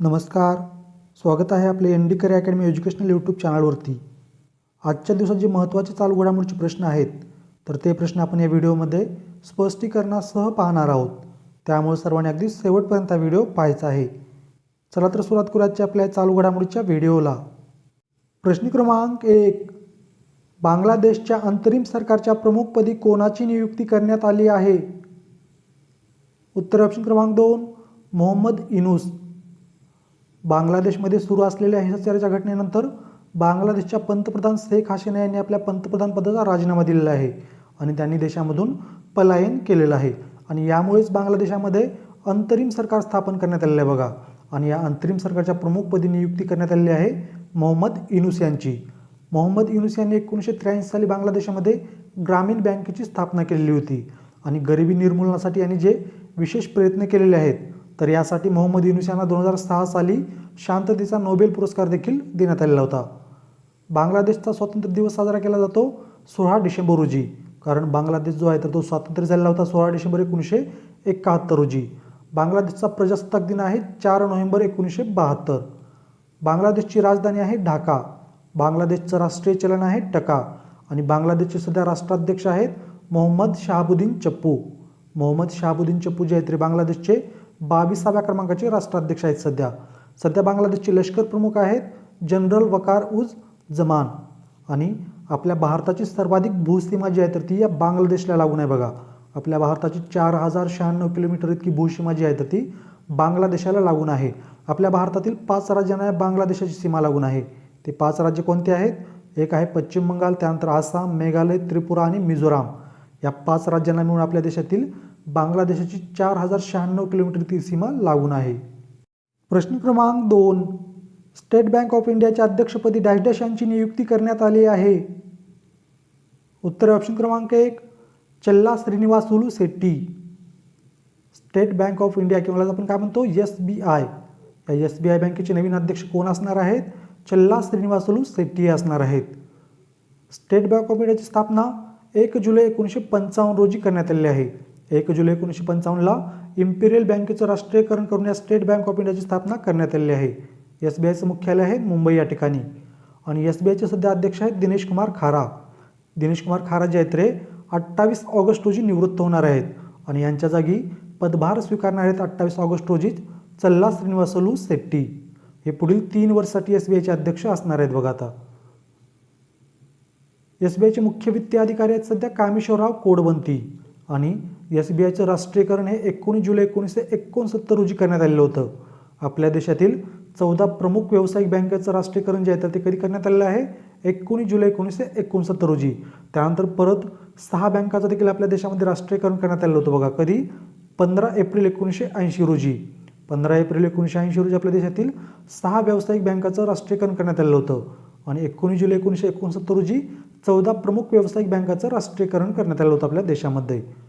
नमस्कार. स्वागत आहे आपले N D Kari academy educational YouTube चॅनलवरती. आजच्या दिवसात जे महत्त्वाचे चालू घडामोडीचे प्रश्न आहेत. तर ते प्रश्न आपण या व्हिडिओमध्ये स्पष्टीकरणासह पाहणार आहोत. त्यामुळे सर्वांनी अगदी शेवटपर्यंत हा व्हिडिओ पाहायचा आहे. चला तर सुरुवात करू आपल्या चालू घडामोडीच्या व्हिडिओला. प्रश्न क्रमांक एक. बांगलादेशच्या अंतरिम सरकारच्या प्रमुखपदी कोणाची नियुक्ती करण्यात आली आहे? उत्तर ऑप्शन क्रमांक दोन. मोहम्मद इनूस. बांगलादेशमध्ये सुरू असलेल्या हिंसाचाराच्या घटनेनंतर बांगलादेशच्या पंतप्रधान शेख हसीना यांनी आपल्या पंतप्रधान पदाचा राजीनामा दिलेला आहे आणि त्यांनी देशामधून पलायन केलेलं आहे. आणि यामुळेच बांगलादेशामध्ये अंतरिम सरकार स्थापन करण्यात आलेलं आहे बघा. आणि या अंतरिम सरकारच्या प्रमुखपदी नियुक्ती करण्यात आलेली आहे मोहम्मद इनुस यांची. मोहम्मद युनुस यांनी एकोणीसशे त्र्याऐंशी साली बांगलादेशामध्ये ग्रामीण बँकेची स्थापना केलेली होती. आणि गरिबी निर्मूलनासाठी यांनी जे विशेष प्रयत्न केलेले आहेत तर यासाठी मोहम्मद युनुस यांना दोन हजार सहा साली शांततेचा नोबेल पुरस्कार देखील देण्यात आलेला होता. बांगलादेशचा स्वातंत्र्य दिवस साजरा केला जातो सोळा डिसेंबर रोजी. कारण बांगलादेश जो आहे तर तो स्वातंत्र्य झालेला होता सोळा डिसेंबर एकोणीसशे एकाहत्तर रोजी. बांगलादेशचा प्रजासत्ताक दिन आहे चार नोव्हेंबर एकोणीसशे बहात्तर. बांगलादेशची राजधानी आहे ढाका. बांगलादेशचं राष्ट्रीय चलन आहे टका. आणि बांगलादेशचे सध्या राष्ट्राध्यक्ष आहेत मोहम्मद शहाबुद्दीन चप्पू. मोहम्मद शहाबुद्दीन चप्पू जे आहेत ते बांगलादेशचे बावीसाव्या क्रमांकाचे राष्ट्राध्यक्ष आहेत सध्या. सध्या बांगलादेशचे लष्कर प्रमुख आहेत जनरल वकार उज जमान. आणि आपल्या भारताची सर्वाधिक भूसीमा जी आहे तर ती या बांगलादेशला लागून आहे बघा. आपल्या भारताची चार हजार शहाण्णव किलोमीटर इतकी भूसीमा जी आहे तर ती बांगलादेशाला लागून आहे. आपल्या भारतातील पाच राज्यांना या बांगलादेशाची सीमा लागून आहे. ते पाच राज्य कोणते आहेत? एक आहे पश्चिम बंगाल त्यानंतर आसाम मेघालय त्रिपुरा आणि मिझोराम. या पाच राज्यांना मिळून आपल्या देशातील बांगलादेशाची चार हजार शहाण्णव किलोमीटर ती सीमा लागून आहे. प्रश्न क्रमांक दोन. स्टेट बँक ऑफ इंडियाच्या अध्यक्षपदी डॅश डॅश यांची नियुक्ती करण्यात आली आहे. उत्तर ऑप्शन क्रमांक एक. Challa Srinivasulu Setty State Bank of India किंवा आपण काय म्हणतो? S B I. या एस बी आय बँकेचे नवीन अध्यक्ष कोण असणार आहेत? चल्ला श्रीनिवासुलू सेट्टी असणार आहेत. स्टेट बँक ऑफ इंडियाची स्थापना एक जुलै एकोणीसशे पंचावन्न रोजी करण्यात आलेली आहे. एक जुलै एकोणीसशे पंचावन्नला इम्पिरियल बँकेचं राष्ट्रीयकरण करून या स्टेट बँक ऑफ इंडियाची स्थापना करण्यात आलेली आहे. एस बी आयचं मुख्यालय आहे मुंबई या ठिकाणी. आणि एस बी आयचे सध्या अध्यक्ष आहेत दिनेश कुमार खारा. दिनेश कुमार खारा जे आहेत रे अठ्ठावीस ऑगस्ट रोजी निवृत्त होणार आहेत. आणि यांच्या जागी पदभार स्वीकारणार आहेत अठ्ठावीस ऑगस्ट रोजीच चल्ला श्रीनिवासलू शेट्टी. हे पुढील तीन वर्षासाठी एस बी आयचे अध्यक्ष असणार आहेत बघा आता. एस बी आयचे मुख्य वित्तीय अधिकारी आहेत सध्या कामेश्वरराव कोडबंती. आणि एस बी आयचं राष्ट्रीयकरण हे एकोणीस जुलै एकोणीसशे एकोणसत्तर रोजी करण्यात आलेलं होतं. आपल्या देशातील चौदा प्रमुख व्यावसायिक बँकेचं राष्ट्रीयकरण जे आहे तर ते कधी करण्यात आलेलं आहे? एकोणीस जुलै एकोणीसशे एकोणसत्तर रोजी. त्यानंतर परत सहा बँकाचं देखील आपल्या देशामध्ये राष्ट्रीयकरण करण्यात आलेलं होतं बघा. कधी? पंधरा एप्रिल एकोणीसशे ऐंशी रोजी. पंधरा एप्रिल एकोणीसशे ऐंशी रोजी आपल्या देशातील सहा व्यावसायिक बँकाचं राष्ट्रीयकरण करण्यात आलेलं होतं. आणि एकोणीस जुलै एकोणीसशे एकोणसत्तर रोजी चौदा प्रमुख व्यावसायिक बँकाचं राष्ट्रीयकरण करण्यात आलं होतं आपल्या देशामध्ये.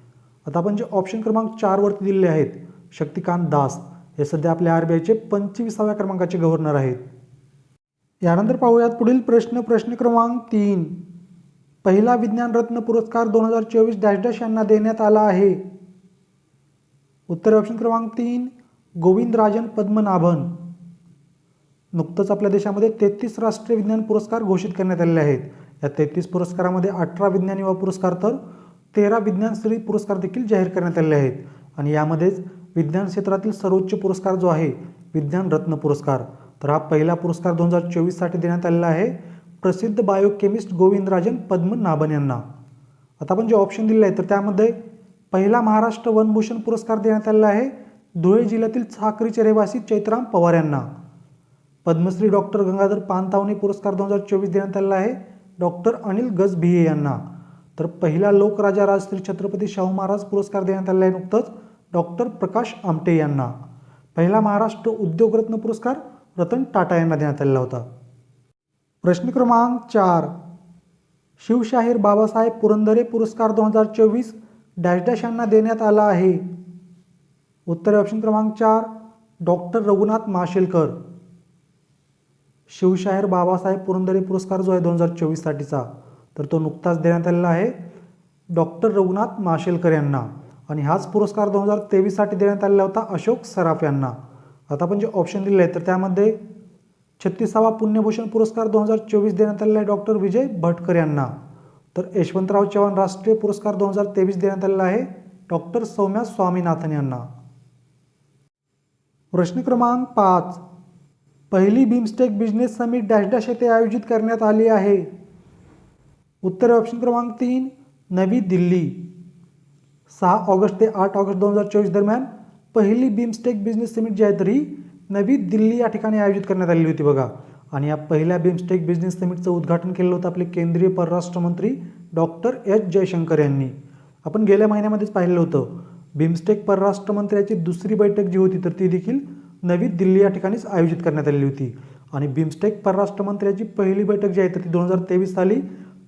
आता आपण जे ऑप्शन क्रमांक चारवरती दिलेले आहेत शक्तिकांत दास हे सध्या आपल्या आर बी आयचे पंचवीसाव्या क्रमांकाचे गव्हर्नर आहेत. यानंतर पाहूयात पुढील प्रश्न प्रश्न क्रमांक तीन. पहिला विज्ञान रत्न पुरस्कार दोन हजार चोवीस डॅश डॅश यांना देण्यात आला आहे. उत्तर ऑप्शन क्रमांक तीन गोविंदराजन पद्मनाभन. नुकतंच आपल्या देशामध्ये तेहतीस राष्ट्रीय विज्ञान पुरस्कार घोषित करण्यात आलेले आहेत. या तेहतीस पुरस्कारामध्ये अठरा विज्ञान युवा पुरस्कार तर तेरा विज्ञानश्री पुरस्कार देखील जाहीर करण्यात आलेले आहेत. आणि यामध्येच विज्ञान क्षेत्रातील सर्वोच्च पुरस्कार जो आहे विज्ञान रत्न पुरस्कार तर हा पहिला पुरस्कार दोन हजार चोवीससाठी देण्यात आलेला आहे. प्रसिद्ध बायोकेमिस्ट गोविंदराजन पद्मनाभन यांना. आता आपण जे ऑप्शन दिले आहे तर त्यामध्ये पहिला महाराष्ट्र वनभूषण पुरस्कार देण्यात आलेला आहे धुळे जिल्ह्यातील साक्रीचे रहिवासी चैत्राम पवार यांना. पद्मश्री डॉक्टर गंगाधर पानतावणे पुरस्कार दोन हजार चोवीस देण्यात आलेला आहे डॉक्टर अनिल गजभिये यांना. तर पहिला लोकराजा राजश्री छत्रपती शाहू महाराज पुरस्कार देण्यात आलेला आहे नुकतंच. डॉक्टर प्रकाश आमटे यांना. पहिला महाराष्ट्र उद्योगरत्न पुरस्कार रतन टाटा यांना देण्यात आलेला होता. प्रश्न क्रमांक चार. शिवशाहीर बाबासाहेब पुरंदरे पुरस्कार दोन हजार चोवीस डॅश डॅश यांना देण्यात आला आहे. उत्तर ऑप्शन क्रमांक चार. डॉक्टर रघुनाथ माशेलकर. शिवशाहीर बाबासाहेब पुरंदरे पुरस्कार जो आहे दोन हजार चोवीससाठीचा तर तो नुकताच देण्यात आलेला आहे. डॉक्टर रघुनाथ माशेलकर यांना. आणि हाच पुरस्कार दोन हजार तेवीससाठी देण्यात आलेला होता अशोक सराफ यांना. आता आपण जे ऑप्शन दिले आहेत तर त्यामध्ये छत्तीसावा पुण्यभूषण पुरस्कार दोन हजार चोवीस देण्यात आलेला आहे डॉक्टर विजय भटकर यांना. तर यशवंतराव चव्हाण राष्ट्रीय पुरस्कार दोन हजार तेवीस देण्यात आलेला आहे डॉक्टर सौम्या स्वामीनाथन यांना. प्रश्न क्रमांक पाच. पहिली BIMSTEC business summit dash dash येथे आयोजित करण्यात आली आहे. उत्तर ऑप्शन क्रमांक तीन नवी दिल्ली. सहा ऑगस्ट ते आठ ऑगस्ट दोन हजार चोवीस दरम्यान पहिली बिमस्टेक बिझनेस समिट जी आहे तरी नवी दिल्ली या ठिकाणी आयोजित करण्यात आलेली होती बघा. आणि या पहिल्या बिमस्टेक बिझनेस समिटचं उद्घाटन केलं होतं आपले केंद्रीय परराष्ट्र मंत्री डॉक्टर एच जयशंकर यांनी. आपण गेल्या महिन्यामध्येच पाहिलं होतं बिमस्टेक परराष्ट्र मंत्र्याची दुसरी बैठक जी होती तर ती देखील नवी दिल्ली या ठिकाणीच आयोजित करण्यात आलेली होती. आणि बिमस्टेक परराष्ट्र मंत्र्याची पहिली बैठक जी आहे तर ती दोन हजार तेवीस साली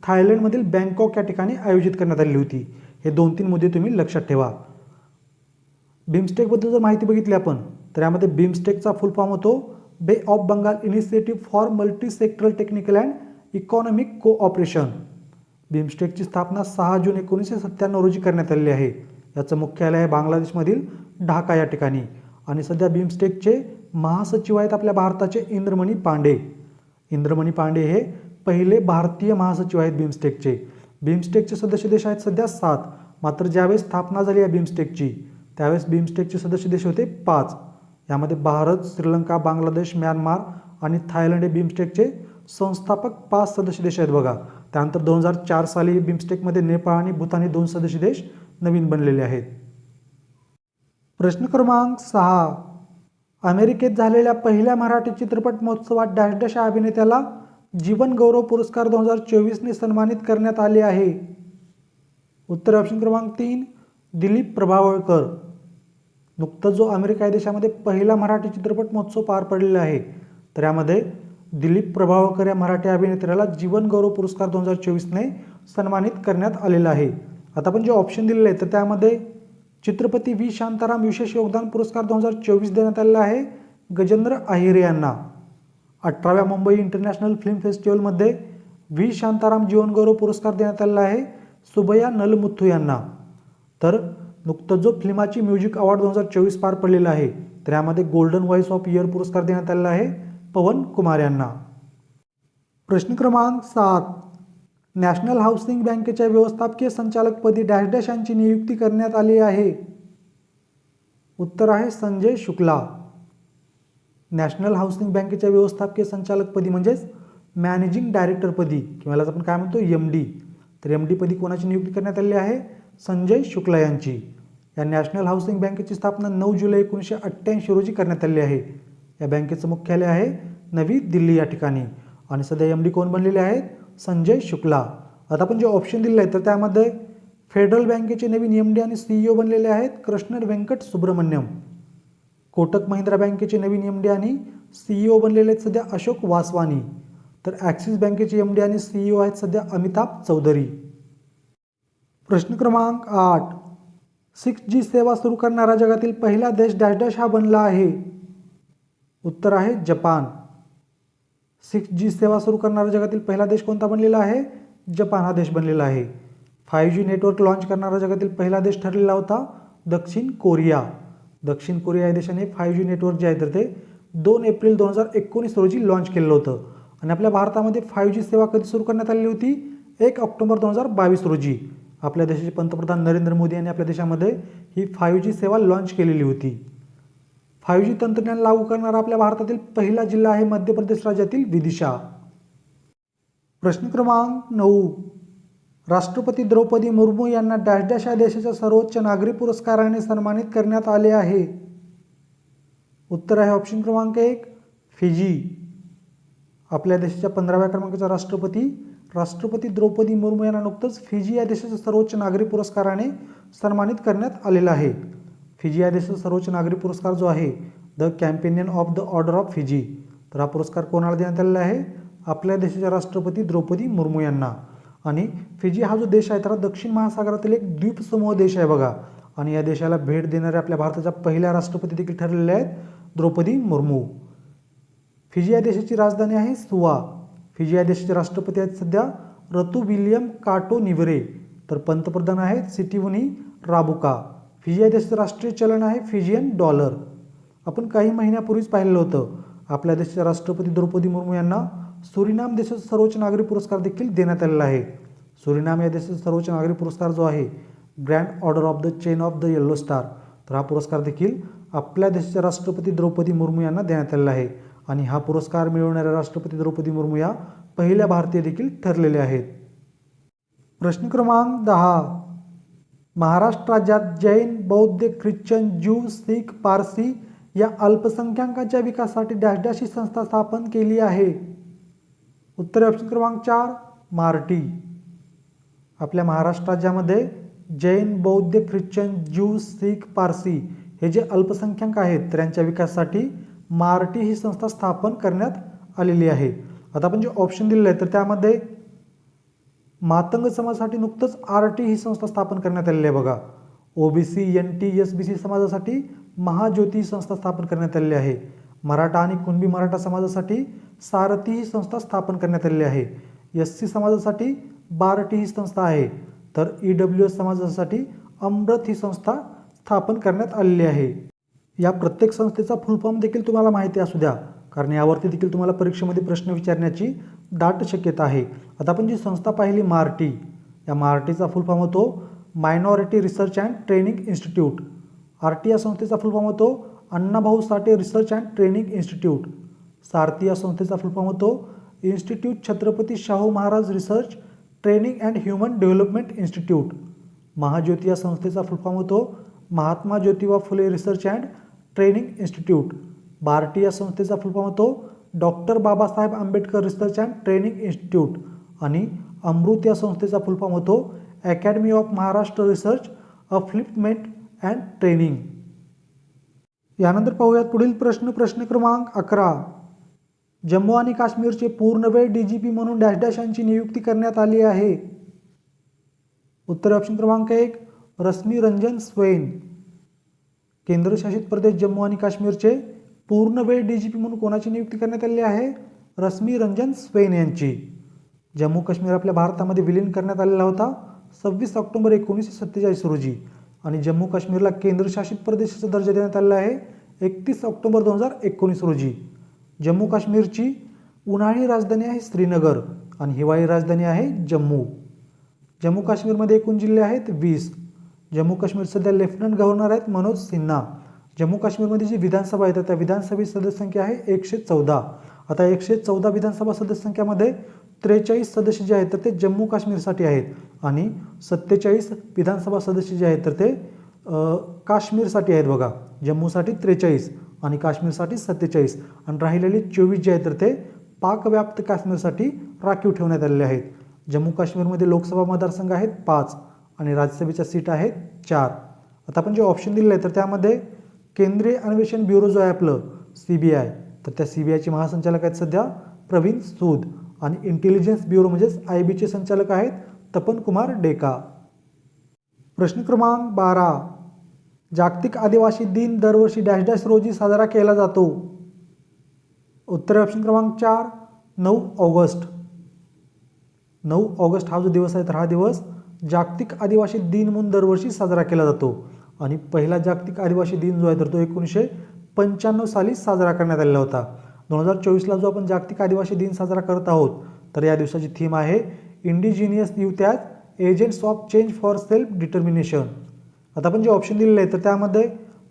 थायलंडमधील बँकॉक या ठिकाणी आयोजित करण्यात आलेली होती. हे दोन तीन मुद्दे तुम्ही लक्षात ठेवा. बिमस्टेकबद्दल जर माहिती बघितली आपण तर यामध्ये बिमस्टेकचा फुल फॉर्म होतो. Bay of Bengal initiative for multi sectoral technical and economic cooperation बिमस्टेकची स्थापना सहा जून एकोणीसशे सत्त्याण्णव रोजी करण्यात आलेली आहे. याचं मुख्यालय आहे बांगलादेशमधील ढाका या ठिकाणी. आणि सध्या बिमस्टेकचे महासचिव आहेत आपल्या भारताचे इंद्रमणी पांडे. इंद्रमणी पांडे हे पहिले भारतीय महासचिव आहेत बिमस्टेकचे बिमस्टेकचे सदस्य देश आहेत सध्या सात. मात्र ज्यावेळेस स्थापना झाली आहे बिमस्टेकची त्यावेळेस बिमस्टेकचे सदस्य देश होते पाच. यामध्ये भारत श्रीलंका बांगलादेश म्यानमार आणि थायलंड हे बिमस्टेकचे संस्थापक पाच सदस्य देश आहेत बघा. त्यानंतर दोन हजार चार साली बिमस्टेकमध्ये नेपाळ आणि भूतान हे दोन सदस्य देश नवीन बनलेले आहेत. प्रश्न क्रमांक सहा. अमेरिकेत झालेल्या पहिल्या मराठी चित्रपट महोत्सवात डॅश डॅश अभिनेत्याला जीवन गौरव पुरस्कार दोन हजार चोवीसने सन्मानित करण्यात आले आहे. उत्तर ऑप्शन क्रमांक तीन दिलीप प्रभावळकर. नुकतंच जो अमेरिका या देशामध्ये पहिला मराठी चित्रपट महोत्सव पार पडलेला आहे तर यामध्ये दिलीप प्रभावळकर या मराठी अभिनेत्याला जीवन गौरव पुरस्कार दोन हजार चोवीसने सन्मानित करण्यात आलेला आहे. आता आपण जे ऑप्शन दिलेले आहे तर त्यामध्ये चित्रपती व्ही. शांताराम विशेष योगदान पुरस्कार दोन हजार चोवीस देण्यात आलेला आहे. गजेंद्र आहिरे यांना. अठराव्या मुंबई इंटरनॅशनल फिल्म फेस्टिवलमध्ये व्ही. शांताराम जीवनगौरव पुरस्कार देण्यात आलेला आहे सुबया नलमुथू यांना. तर नुकतंच जो फिल्माची म्युझिक अवॉर्ड दोन हजार चोवीस पार पडलेला आहे तर यामध्ये गोल्डन व्हॉइस ऑफ इयर पुरस्कार देण्यात आलेला आहे पवन कुमार यांना. प्रश्न क्रमांक सात. नॅशनल हाऊसिंग बँकेच्या व्यवस्थापकीय संचालकपदी डॅश डॅश यांची नियुक्ती करण्यात आली आहे. उत्तर आहे संजय शुक्ला. नॅशनल हाऊसिंग बँकेच्या व्यवस्थापकीय संचालकपदी म्हणजेच मॅनेजिंग डायरेक्टरपदी किंवा यालाच आपण काय म्हणतो एम डी तर एम डीपदी कोणाची नियुक्ती करण्यात आलेली आहे? संजय शुक्ला यांची. या नॅशनल हाऊसिंग बँकेची स्थापना नऊ जुलै एकोणीसशे अठ्ठ्याऐंशी रोजी करण्यात आली आहे. या बँकेचं मुख्यालय आहे नवी दिल्ली या ठिकाणी. आणि सध्या एम डी कोण बनलेले आहेत? संजय शुक्ला. आता आपण जे ऑप्शन दिलेलं आहे तर त्यामध्ये फेडरल बँकेचे नवीन एम डी आणि सीईओ बनलेले आहेत कृष्णन व्यंकट सुब्रमण्यम. कोटक महिंद्रा बँकेचे नवीन एम डी आणि सीईओ बनलेले आहेत सध्या अशोक वासवानी. तर ॲक्सिस बँकेचे एम डी आणि सीईओ आहेत सध्या अमिताभ चौधरी. प्रश्न क्रमांक आठ. सिक्स जी सेवा सुरू करणारा जगातील पहिला देश डॅश डॅश हा बनला आहे. उत्तर आहे जपान. सिक्स जी सेवा सुरू करणारा जगातील पहिला देश कोणता बनलेला आहे? जपान हा देश बनलेला आहे. फाईव्ह जी नेटवर्क लॉन्च करणारा जगातील पहिला देश ठरलेला होता दक्षिण कोरिया. दक्षिण कोरिया या देशाने फाय जी नेटवर्क जे आहे तर ते दोन एप्रिल दोन हजार एकोणीस रोजी लॉन्च केलेलं होतं. आणि आपल्या भारतामध्ये फायव्ह जी सेवा कधी सुरू करण्यात आलेली होती? एक ऑक्टोबर दोन हजार बावीस रोजी. आपल्या देशाचे पंतप्रधान नरेंद्र मोदी यांनी आपल्या देशामध्ये ही फायव्ह जी सेवा लॉन्च केलेली होती. फायव्ह जी तंत्रज्ञान लागू करणारा आपल्या भारतातील पहिला जिल्हा आहे मध्य प्रदेश राज्यातील विदिशा. प्रश्न क्रमांक नऊ. राष्ट्रपती द्रौपदी मुर्मू यांना डॅश डॅश या देशाच्या सर्वोच्च नागरी पुरस्काराने सन्मानित करण्यात आले आहे. उत्तर आहे ऑप्शन क्रमांक एक फिजी. आपल्या देशाच्या पंधराव्या क्रमांकाचा राष्ट्रपती. राष्ट्रपती द्रौपदी मुर्मू यांना नुकतंच फिजी या देशाच्या सर्वोच्च नागरी पुरस्काराने सन्मानित करण्यात आलेला आहे. फिजी या देशाचा सर्वोच्च नागरी पुरस्कार जो आहे the companion of the order of Fiji तर हा पुरस्कार कोणाला देण्यात आलेला आहे? आपल्या देशाच्या राष्ट्रपती द्रौपदी मुर्मू यांना. आणि फिजी हा जो देश आहे तर दक्षिण महासागरातील एक द्वीपसमूह देश आहे बघा. आणि या देशाला भेट देणाऱ्या आपल्या भारताच्या पहिल्या राष्ट्रपती देखील ठरलेल्या आहेत द्रौपदी मुर्मू. फिजी या देशाची राजधानी आहे सुवा. फिजी या देशाचे राष्ट्रपती आहेत सध्या रतू विलियम काटो निवरे तर पंतप्रधान आहेत सिटीवनी राबुका. फिजी या देशाचं राष्ट्रीय चलन आहे फिजियन डॉलर. आपण काही महिन्यापूर्वीच पाहिलेलं होतं. आपल्या देशाच्या राष्ट्रपती द्रौपदी मुर्मू यांना सुरिनाम देशाचा सर्वोच्च नागरी पुरस्कार देखील देण्यात आलेला आहे. सुरिनाम या देशाचा सर्वोच्च नागरी पुरस्कार जो आहे grand order of the chain of the yellow star तर हा पुरस्कार देखील आपल्या देशाच्या राष्ट्रपती द्रौपदी मुर्मू यांना देण्यात आलेला आहे. आणि हा पुरस्कार मिळवणाऱ्या राष्ट्रपती द्रौपदी मुर्मू या पहिल्या भारतीय देखील ठरलेले आहेत. प्रश्न क्रमांक दहा. महाराष्ट्र राज्यात जैन बौद्ध ख्रिश्चन ज्यू शीख पारसी या अल्पसंख्याकांच्या विकासासाठी डॅश डॅश ही संस्था स्थापन केली आहे. उत्तर ऑप्शन क्रमांक चार मार्टी. आपल्या महाराष्ट्र राज्यामध्ये जैन बौद्ध ख्रिश्चन ज्यू शीख पारसी हे जे अल्पसंख्याक आहेत त्यांच्या विकासासाठी मार्टी ही संस्था स्थापन करण्यात आलेली आहे. आता आपण जे ऑप्शन दिलेलं आहे तर त्यामध्ये मातंग समाजासाठी नुकतंच आर टी ही संस्था स्थापन करण्यात आलेली आहे बघा. OBC N T S B C समाजासाठी महाज्योती ही संस्था स्थापन करण्यात आलेली आहे. मराठा आणि कुणबी मराठा समाजासाठी सारथी ही संस्था स्थापन करण्यात आलेली आहे. एस सी समाजासाठी बारटी ही संस्था आहे. तर ई डब्ल्यू एस समाजासाठी अमृत ही संस्था स्थापन करण्यात आलेली आहे. या प्रत्येक संस्थेचा फुल फॉर्म देखील तुम्हाला माहिती असू द्या कारण यावरती देखील तुम्हाला परीक्षेमध्ये प्रश्न विचारण्याची दाट शक्यता आहे. आता आपण जी संस्था पाहिली मार्टी या मार्टीचा फुल फॉर्म होतो minority research and training institute R T या संस्थेचा फुल फॉर्म होतो Annabhau Sathe research and training institute Sarthi या संस्थेचा फुलफॉर्म होतो. Institute Chhatrapati Shahu Maharaj research training and human development institute. Mahajyoti या संस्थेचा फुलफॉर्म होतो. Mahatma Jyotiba Phule research and training institute. Barti या संस्थेचा फुलफॉर्म होतो. Doctor Babasaheb Ambedkar research and training institute आणि अमृत या संस्थेचा फुलफॉर्म होतो. Academy of Maharashtra research upliftment and training. यानंतर पाहूयात पुढील प्रश्न प्रश्न क्रमांक अकरा. जम्मू आणि काश्मीरचे पूर्णवेळ डी जी पी म्हणून डॅश डॅश यांची नियुक्ती करण्यात आली आहे. उत्तर ऑप्शन क्रमांक एक रश्मी रंजन स्वेन. केंद्रशासित प्रदेश जम्मू आणि काश्मीरचे पूर्णवेळ डी जी पी म्हणून कोणाची नियुक्ती करण्यात आली आहे? रश्मी रंजन स्वैन यांची. जम्मू काश्मीर आपल्या भारतामध्ये विलीन करण्यात आलेला होता सव्वीस ऑक्टोबर एकोणीसशे सत्तेचाळीस रोजी. आणि जम्मू काश्मीरला केंद्रशासित प्रदेशाचा दर्जा देण्यात आलेला आहे. एकतीस ऑक्टोबर दोन हजार एकोणीस रोजी. जम्मू काश्मीरची उन्हाळी राजधानी आहे श्रीनगर आणि हिवाळी राजधानी आहे जम्मू. जम्मू काश्मीरमध्ये एकूण जिल्हे आहेत वीस. जम्मू काश्मीर सध्या लेफ्टनंट गव्हर्नर आहेत मनोज सिन्हा. जम्मू काश्मीरमध्ये जी विधानसभा आहे त्या विधानसभेची सदस्यसंख्या आहे एकशे चौदा. आता एकशे चौदा विधानसभा सदस्यसंख्यामध्ये त्रेचाळीस सदस्य जे आहेत तर ते जम्मू काश्मीरसाठी आहेत. आणि सत्तेचाळीस विधानसभा सदस्य जे आहेत तर ते काश्मीरसाठी आहेत बघा. जम्मूसाठी त्रेचाळीस आणि काश्मीरसाठी सत्तेचाळीस. आणि राहिलेले चोवीस जे आहेत तर ते पाकव्याप्त काश्मीरसाठी राखीव ठेवण्यात आलेले आहेत. जम्मू काश्मीरमध्ये लोकसभा मतदारसंघ आहेत पाच आणि राज्यसभेच्या सीट आहेत चार. आता आपण जे ऑप्शन दिलेलं आहे तर त्यामध्ये केंद्रीय अन्वेषण ब्युरो जो आहे आपलं सी बी आय तर त्या सी बी आयचे महासंचालक आहेत सध्या प्रवीण सूद. आणि इंटेलिजन्स ब्युरो म्हणजेच आय बीचे संचालक आहेत तपन कुमार डेका. प्रश्न क्रमांक बारा. जागतिक आदिवासी दिन दरवर्षी डॅश डॅश रोजी साजरा केला जातो. उत्तर ऑप्शन क्रमांक चार नऊ ऑगस्ट. नऊ ऑगस्ट हा जो दिवस आहे तर हा दिवस जागतिक आदिवासी दिन म्हणून दरवर्षी साजरा केला जातो. आणि पहिला जागतिक आदिवासी दिन जो आहे तर तो एकोणीसशे पंच्याण्णव साली साजरा करण्यात आलेला होता. दोन हजार चोवीसला जो आपण जागतिक आदिवासी दिन साजरा करत आहोत तर या दिवसाची थीम आहे indigenous youth as agents of change for self determination. आता आपण जे ऑप्शन दिलेलं आहे तर त्यामध्ये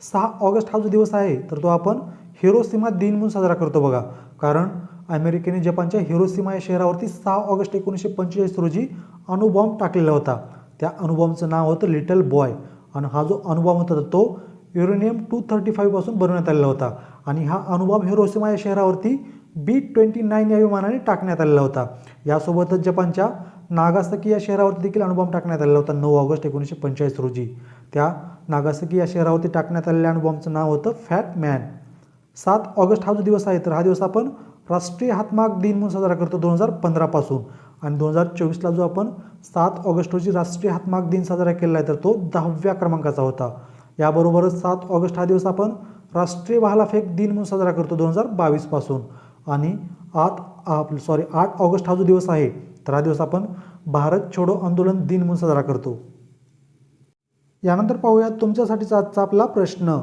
सहा ऑगस्ट हा जो दिवस आहे तर तो आपण हिरोसीमा दिन म्हणून साजरा करतो बघा. कारण अमेरिकेने जपानच्या हिरोसीमा या शहरावरती सहा ऑगस्ट एकोणीसशे पंचेचाळीस रोजी अणुबॉम्ब टाकलेला होता. त्या अणुबॉम्बचं नाव होतं लिटल बॉय. आणि हा जो अणुबॉम्ब होता तो युरेनियम टू थर्टी फाईव्हपासून बनवण्यात आलेला होता. आणि हा अणुबॉम्ब हिरोसीमा या शहरावरती बी ट्वेंटी नाईन या विमानाने टाकण्यात आलेला होता. यासोबतच जपानच्या नागासकी या शहरावरती देखील अणुबॉम्ब टाकण्यात आलेला होता. नऊ ऑगस्ट एकोणीसशे पंचेचाळीस रोजी. त्या नागासकी या शहरावरती टाकण्यात आलेल्या अणुबॉम्बचं नाव होतं फॅट मॅन सात ऑगस्ट हा जो दिवस आहे तर हा दिवस आपण राष्ट्रीय हातमाग दिन म्हणून साजरा करतो दोन हजार पंधरापासून. आणि दोन हजार चोवीसला जो आपण सात ऑगस्ट रोजी राष्ट्रीय हातमाग दिन साजरा केला आहे तर तो दहाव्या क्रमांकाचा होता. याबरोबरच सात ऑगस्ट हा दिवस आपण राष्ट्रीय भालाफेक दिन म्हणून साजरा करतो दोन हजार बावीसपासून. आणि आठ आप सॉरी आठ ऑगस्ट हा जो दिवस आहे तर हा दिवस आपण भारत छोडो आंदोलन दिन म्हणून साजरा करतो. यानंतर पाहूयात तुमच्यासाठीचा आजचा आपला प्रश्न.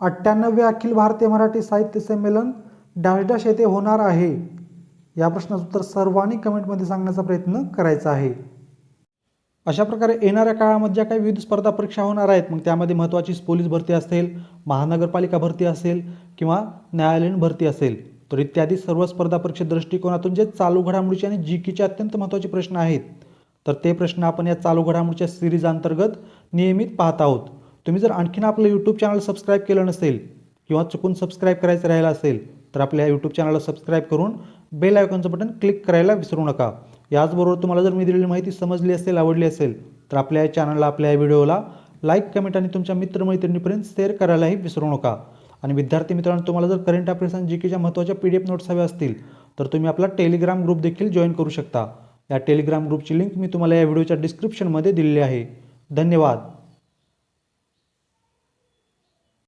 अठ्ठ्याण्णवे अखिल भारतीय मराठी साहित्य संमेलन डॅश डॅश येथे होणार आहे. या प्रश्नाचं उत्तर सर्वांनी कमेंटमध्ये सांगण्याचा प्रयत्न करायचा आहे. अशा प्रकारे येणाऱ्या काळामध्ये ज्या काही विविध स्पर्धा परीक्षा होणार आहेत मग त्यामध्ये महत्त्वाची पोलीस भरती असेल महानगरपालिका भरती असेल किंवा न्यायालयीन भरती असेल. तर इत्यादी सर्व स्पर्धा परीक्षे दृष्टिकोनातून जे चालू घडामोडीचे आणि जी कीचे अत्यंत महत्त्वाचे प्रश्न आहेत तर ते प्रश्न आपण या चालू घडामोडीच्या सिरीज अंतर्गत नियमित पाहत आहोत. तुम्ही जर आणखीन आपलं यूट्यूब चॅनल सबस्क्राईब केलं नसेल किंवा चुकून सबस्क्राईब करायचं राहिलं असेल तर आपल्या यूट्यूब चॅनलला सबस्क्राईब करून बेल आयकॉनचं बटन क्लिक करायला विसरू नका. याचबरोबर तुम्हाला जर मी दिलेली माहिती समजली असेल आवडली असेल तर आपल्या या चॅनलला आपल्या या व्हिडिओला लाईक कमेंट आणि तुमच्या मित्रमैत्रिणीपर्यंत शेअर करायलाही विसरू नका. आणि विद्यार्थी मित्रांनो तुम्हाला जर करंट अफेअर्स आणि जी केच्या महत्त्वाच्या पी डी एफ नोट्स हव्या असतील तर तुम्ही आपला टेलिग्राम ग्रुप देखील जॉईन करू शकता. या टेलिग्राम ग्रुपची लिंक मी तुम्हाला या व्हिडिओच्या डिस्क्रिप्शनमध्ये दिलेली आहे. धन्यवाद.